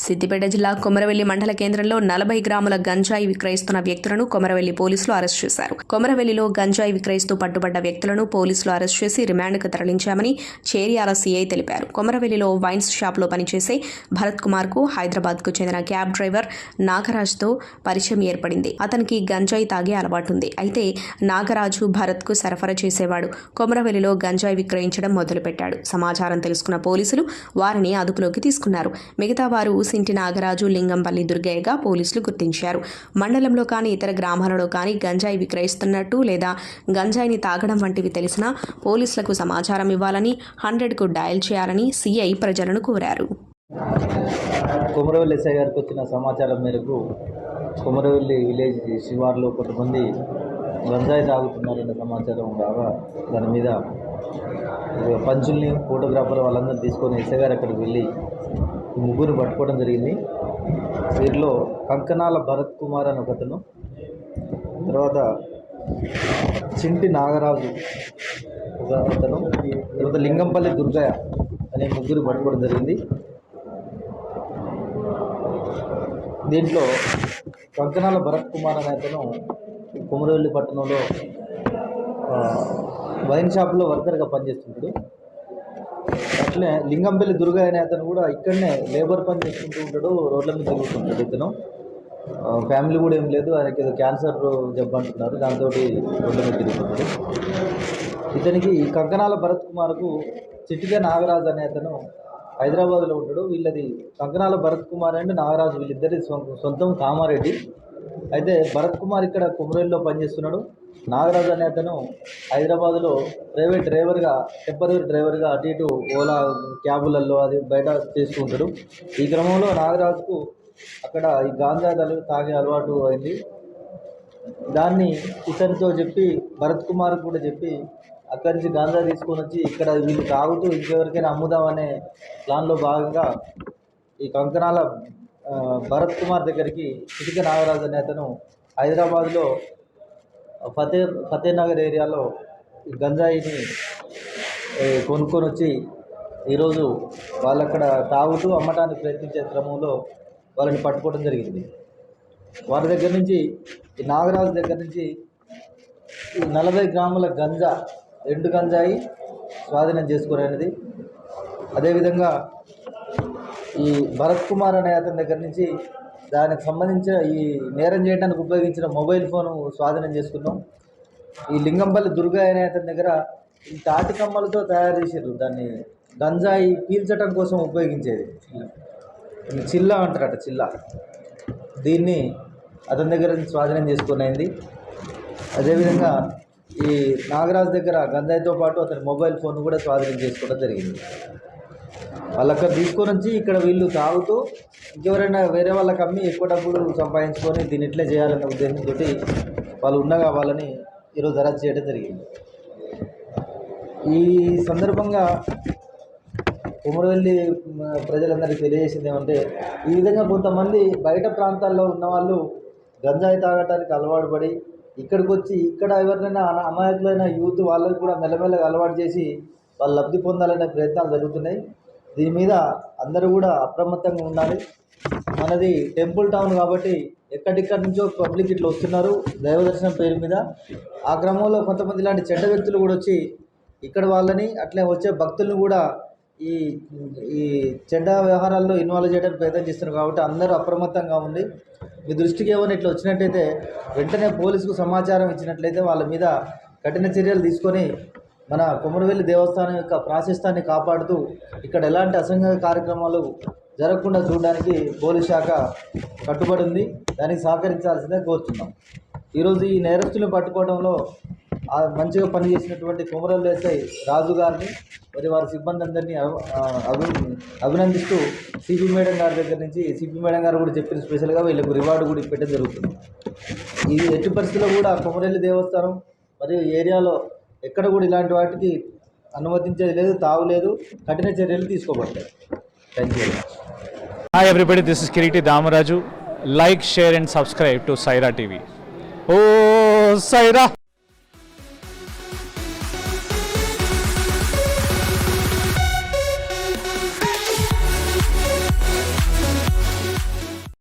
సిద్దిపేట జిల్లా కొమరవెల్లి మండల కేంద్రంలో నలభై గ్రాముల గంజాయి విక్రయిస్తున్న వ్యక్తులను కొమరవెల్లి పోలీసులు అరెస్ట్ చేశారు. కొమరవెల్లిలో గంజాయి విక్రయిస్తూ పట్టుబడ్డ వ్యక్తులను పోలీసులు అరెస్ట్ చేసి రిమాండ్కు తరలించామని చేరియాల సీఐ తెలిపారు. కొమరవెల్లిలో వైన్స్ షాప్లో పనిచేసే భరత్ కుమార్కు హైదరాబాద్కు చెందిన క్యాబ్ డ్రైవర్ నాగరాజ్తో పరిచయం ఏర్పడింది. అతనికి గంజాయి తాగే అలవాటుంది. అయితే నాగరాజు భరత్కు సరఫరా చేసేవాడు. కొమరవెల్లిలో గంజాయి విక్రయించడం మొదలుపెట్టాడు. సమాచారం తెలుసుకున్న పోలీసులు వారిని అదుపులోకి తీసుకున్నారు. మిగతా వారు సింటి నాగరాజు లింగంపల్లి దుర్గయ్యగా పోలీసులు గుర్తించారు. మండలంలో కానీ ఇతర గ్రామాలలో కానీ గంజాయి విక్రయిస్తున్నట్టు లేదా గంజాయిని తాగడం వంటివి తెలిసినా పోలీసులకు సమాచారం ఇవ్వాలని హండ్రెడ్కు డయల్ చేయాలని సీఐ ప్రజలను కోరారు. కుమరవెల్లి ఎస్ఐ గారికి వచ్చిన సమాచారం మేరకు కుమరవెల్లి విలేజ్ శివార్లో కొంతమంది గంజాయి తాగుతున్నారన్న సమాచారం రాగా దాని మీద పంచుల్ని ఫోటోగ్రాఫర్ వాళ్ళందరూ తీసుకొని ఎస్ఐ గారు అక్కడికి వెళ్ళి ఈ ముగ్గురు పట్టుకోవడం జరిగింది. వీరిలో కంకణాల భరత్ కుమార్ అని ఒకతను తర్వాత చింటి నాగరాజు ఒక అతను తర్వాత లింగంపల్లి దుర్గయ్య అనే ముగ్గురు పట్టుకోవడం జరిగింది. దీంట్లో కంకణాల భరత్ కుమార్ అనే అతను కుమరవెల్లి పట్టణంలో వైన్ షాప్లో వర్కర్గా పనిచేస్తుంటాడు. అట్లే లింగంపల్లి దుర్గా అనే అతను కూడా ఇక్కడనే లేబర్ పని చేసుకుంటూ ఉంటాడు రోడ్ల మీద తిరుగుతుంటాడు ఇతను. ఫ్యామిలీ కూడా ఏం లేదు ఆయనకి ఏదో క్యాన్సర్ జబ్బు అంటున్నారు దాంతో రోడ్ల మీద తిరుగుతుంటాడు. ఇతనికి ఈ భరత్ కుమార్కు చిట్టిక నాగరాజు అనే అతను హైదరాబాద్లో ఉంటాడు. వీళ్ళది కంకణాల భరత్ కుమార్ అండ్ నాగరాజు వీళ్ళిద్దరి సొంతం కామారెడ్డి. అయితే భరత్ కుమార్ ఇక్కడ కుమరేల్లో పనిచేస్తున్నాడు. నాగరాజు అనే అతను హైదరాబాద్లో ప్రైవేట్ డ్రైవర్గా టెంపరీ డ్రైవర్గా అటు ఇటు ఓలా క్యాబులలో అది బయట చేస్తూ ఉంటాడు. ఈ క్రమంలో నాగరాజుకు అక్కడ ఈ గాంజాదాలు తాగే అలవాటు అయింది. దాన్ని ఇతనితో చెప్పి భరత్ కుమార్ కూడా చెప్పి అక్కడి నుంచి గాంజా తీసుకొని వచ్చి ఇక్కడ వీళ్ళు తాగుతూ ఇంకెవరికైనా అమ్ముదామనే ప్లాన్లో భాగంగా ఈ కంకణాల భరత్ కుమార్ దగ్గరికి ఇటుక నాగరాజు అనే అతను హైదరాబాద్లో ఫతే ఫతేనగర్ ఏరియాలో ఈ గంజాయిని కొనుక్కొని వచ్చి ఈరోజు వాళ్ళు అక్కడ తాగుతూ అమ్మటానికి ప్రయత్నించే క్రమంలో వాళ్ళని పట్టుకోవడం జరిగింది. వారి దగ్గర నుంచి ఈ నాగరాజు దగ్గర నుంచి ఈ నలభై గ్రాముల గంజా ఎండు గంజాయి స్వాధీనం చేసుకునేది అదేవిధంగా ఈ భరత్ కుమార్ అనే అతని దగ్గర నుంచి దానికి సంబంధించిన ఈ నేరం చేయడానికి ఉపయోగించిన మొబైల్ ఫోను స్వాధీనం చేసుకున్నాం. ఈ లింగంపల్లి దుర్గా అనే అతని దగ్గర ఈ తాటి కమ్మలతో తయారు చేసారు దాన్ని గంజాయి పీల్చడం కోసం ఉపయోగించేది. ఈ చిల్లా అంటారట చిల్లా. దీన్ని అతని దగ్గర నుంచి స్వాధీనం చేసుకునేది అదేవిధంగా ఈ నాగరాజ్ దగ్గర గంజాయితో పాటు అతని మొబైల్ ఫోన్ కూడా స్వాధీనం చేసుకోవడం జరిగింది. వాళ్ళు అక్కడ తీసుకొని వచ్చి ఇక్కడ వీళ్ళు తాగుతూ ఇంకెవరైనా వేరే వాళ్ళకి అమ్మి ఎక్కువ డబ్బులు సంపాదించుకొని దీన్ని ఇట్లే చేయాలనే ఉద్దేశంతో వాళ్ళు ఉండగా వాళ్ళని ఈరోజు అరెస్ట్ చేయడం జరిగింది. ఈ సందర్భంగా కుమరవెల్లి ప్రజలందరికీ తెలియజేసింది ఏమంటే ఈ విధంగా కొంతమంది బయట ప్రాంతాల్లో ఉన్న వాళ్ళు గంజాయి తాగటానికి అలవాటు పడి ఇక్కడికి వచ్చి ఇక్కడ ఎవరినైనా అమాయకులైన యూత్ వాళ్ళకి కూడా మెల్లమెల్లగా అలవాటు చేసి వాళ్ళు లబ్ధి పొందాలనే ప్రయత్నాలు జరుగుతున్నాయి. దీని మీద అందరూ కూడా అప్రమత్తంగా ఉండాలి. మనది టెంపుల్ టౌన్ కాబట్టి ఎక్కడిక్కడి నుంచో పబ్లిక్ ఇట్లా వస్తున్నారు దైవ దర్శనం పేరు మీద. ఆ క్రమంలో కొంతమంది ఇలాంటి చెడ్డ వ్యక్తులు కూడా వచ్చి ఇక్కడ వాళ్ళని అట్లే వచ్చే భక్తులను కూడా ఈ ఈ చెడ్డ వ్యవహారాల్లో ఇన్వాల్వ్ చేయడానికి ప్రయత్నం చేస్తున్నారు కాబట్టి అందరూ అప్రమత్తంగా ఉండి మీ దృష్టికి ఏమైనా ఇట్లా వచ్చినట్టయితే వెంటనే పోలీసుకు సమాచారం ఇచ్చినట్లయితే వాళ్ళ మీద కఠిన చర్యలు తీసుకొని మన కొమరవెల్లి దేవస్థానం యొక్క ప్రాశస్తాన్ని కాపాడుతూ ఇక్కడ ఎలాంటి అసంఘ కార్యక్రమాలు జరగకుండా చూడడానికి పోలీస్ శాఖ కట్టుబడి ఉంది. దానికి సహకరించాల్సిందే కోరుతున్నాం. ఈరోజు ఈ నేరస్తులను పట్టుకోవడంలో మంచిగా పనిచేసినటువంటి కొమరల్ ఎస్ఐ రాజు గారిని మరి వారి సిబ్బంది అందరినీ అభి- అభి అభినందిస్తూ సిపి మేడం గారి దగ్గర నుంచి సిపి మేడం గారు కూడా చెప్పిన స్పెషల్గా వీళ్ళకు రివార్డు కూడా పెట్టడం జరుగుతుంది. ఇది ఎట్టి పరిస్థితుల్లో కూడా కొమరెల్లి దేవస్థానం మరియు ఏరియాలో ఎక్కడ కూడా ఇలాంటి వాటికి అనుమతించేది లేదు తాగులేదు కఠిన చర్యలు తీసుకోబడతాయి thank you hi everybody this is Kiriti Damaraju like share and subscribe to Saira TV oh Sye Raa